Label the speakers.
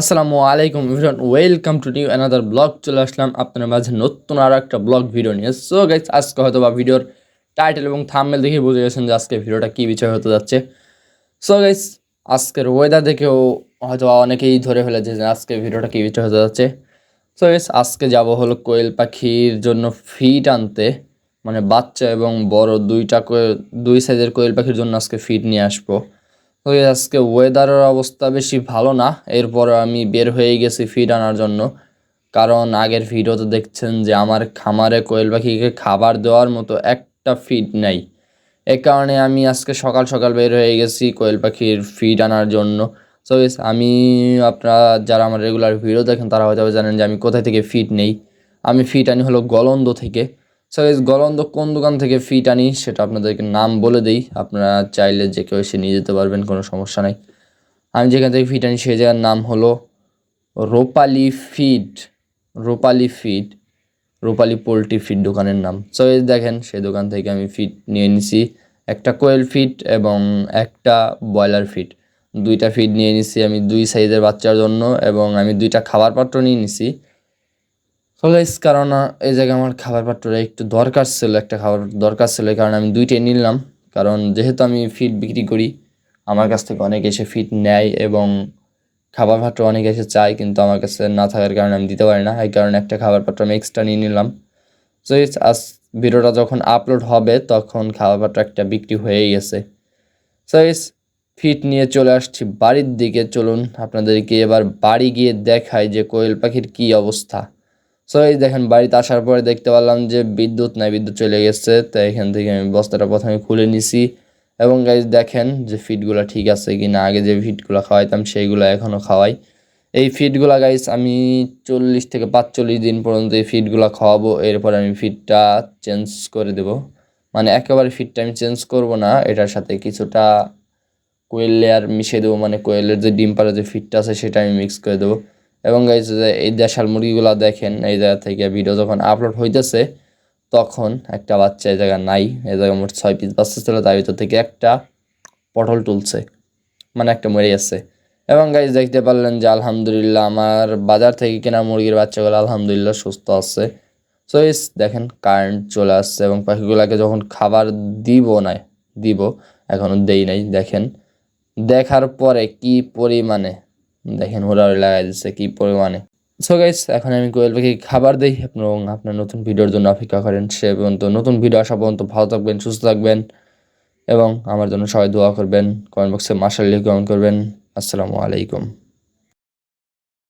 Speaker 1: আসসালামু আলাইকুম everyone, welcome to new another vlog, চলে আসলাম আপনার মাঝে নতুন আরও একটা ব্লগ ভিডিও নিয়ে। সো গাইস আজকে হয়তো বা ভিডিওর টাইটেল এবং থাম্বনেল দেখে বুঝে গেছেন যে আজকে ভিডিওটা কী বিষয় হতে যাচ্ছে। সো গাইস আজকের ওয়েদার দেখেও হয়তো অনেকেই ধরে ফেলেছে যে আজকে ভিডিওটা কী বিষয় হতে যাচ্ছে। সো গাইস আজকে যাব হলো কোয়েল পাখির জন্য ফিট আনতে। মানে বাচ্চা এবং বড় দুইটা দুই সাইজের কোয়েল পাখির জন্য আজকে ফিড নিয়ে আসব। এই আজকে ওয়েদারের অবস্থা বেশি ভালো না। এরপর আমি বের হয়ে গেছি ফিড আনার জন্য। কারণ আগের ভিডিওতে দেখছেন যে আমার খামারে কোয়েল পাখিকে খাবার দেওয়ার মতো একটা ফিড নেই। এ কারণে আমি আজকে সকাল সকাল বের হয়ে গেছি কোয়েল পাখির ফিড আনার জন্য। সো আমি আপনারা যারা আমার রেগুলার ভিডিও দেখেন, তারা হয়তো জানেন যে আমি কোথায় থেকে ফিড নেই। আমি ফিট আনি হলো গলন্দ থেকে। সো এই গলন্দ কোন দোকান থেকে ফিট আনি সেটা আপনাদেরকে নাম বলে দিই। আপনারা চাইলে যে কেউ এসে নিয়ে যেতে পারবেন, কোনো সমস্যা নাই। আমি যেখান থেকে ফিট আনি সেই জায়গার নাম হলো Rupali feed, Rupali feed, Rupali poultry feed দোকানের নাম। সো দেখেন, সেই দোকান থেকে আমি ফিট নিয়ে নিছি। একটা কোয়েল ফিট এবং একটা ব্রয়লার ফিট দুইটা ফিড নিয়ে নিছি আমি দুই সাইজের বাচ্চার জন্য এবং আমি দুইটা খাবার পাত্র নিয়ে নিছি। সো গাইস কারণ এই জায়গায় আমার খাবার পাত্রটা একটু দরকার ছিল, একটা খাবার দরকার ছিল কারণে আমি দুইটাই নিলাম। কারণ, যেহেতু আমি ফিড বিক্রি করি, আমার কাছ থেকে অনেক এসে ফিড নেয় এবং খাবার পাত্র অনেক এসে চায়, কিন্তু আমার কাছে না থাকার কারণে আমি দিতে পারি না। এই কারণে একটা খাবার পাত্র আমি এক্সট্রা নিয়ে নিলাম। সো আজ ভিডিওটা যখন আপলোড হবে, তখন খাবার পাত্র একটা বিক্রি হয়েই গেছে। সো ফিট নিয়ে চলে আসছি বাড়ির দিকে। চলুন, আপনাদেরকে এবার বাড়ি গিয়ে দেখাই যে কোয়েল পাখির কী অবস্থা। সো এই দেখেন, বাড়িতে আসার পরে দেখতে পারলাম যে বিদ্যুৎ নাই, বিদ্যুৎ চলে গেছে। তাই এখান থেকে আমি বস্তাটা প্রথমে খুলে নিছি। এবং গাইজ দেখেন যে ফিটগুলো ঠিক আছে কি না। আগে যে ফিটগুলো খাওয়াইতাম, সেইগুলো এখনও খাওয়াই। এই ফিটগুলো গাইজ আমি চল্লিশ থেকে পাঁচচল্লিশ দিন পর্যন্ত এই ফিটগুলো খাওয়াবো। এরপর আমি ফিটটা চেঞ্জ করে দেব। মানে একেবারে ফিটটা আমি চেঞ্জ করব না। এটার সাথে কিছুটা কোয়েল লেয়ার মিশিয়ে দেবো। মানে কোয়েলের যে ডিম পাড়া যে ফিটটা আছে, সেটা আমি মিক্স করে দেবো। এবং গাইজ এই দেশাল মুরগিগুলো দেখেন, এই জায়গা থেকে ভিডিও যখন আপলোড হইতেছে, তখন একটা বাচ্চা এই জায়গা নাই। এই জায়গায় মোট ছয় পিস বাচ্চা ছিল, তার ভিতর থেকে একটা পটল তুলছে। মানে একটা মরে গেছে। এবং গাইজ দেখতে পারলেন যে আলহামদুলিল্লাহ আমার বাজার থেকে কেনা মুরগির বাচ্চাগুলো আলহামদুলিল্লাহ সুস্থ আছে। সো ইস দেখেন কারেন্ট চলে আসছে এবং পাখিগুলোকে যখন খাবার দিব না, দিব এখনও দেই নাই, দেখেন। দেখার পরে কি পরিমাণে দেখেন ওরা লাগাই দিচ্ছে কী পরিমাণে। সো গাইস এখন আমি কোয়েল পাখি খাবার দিই এবং আপনার নতুন ভিডিওর জন্য অপেক্ষা করেন। সে পর্যন্ত নতুন ভিডিও আসা পর্যন্ত ভালো থাকবেন, সুস্থ থাকবেন এবং আমার জন্য সবাই দোয়া করবেন। কমেন্ট বক্সে মাসাল্লি কমেন্ট করবেন। আসসালামু আলাইকুম।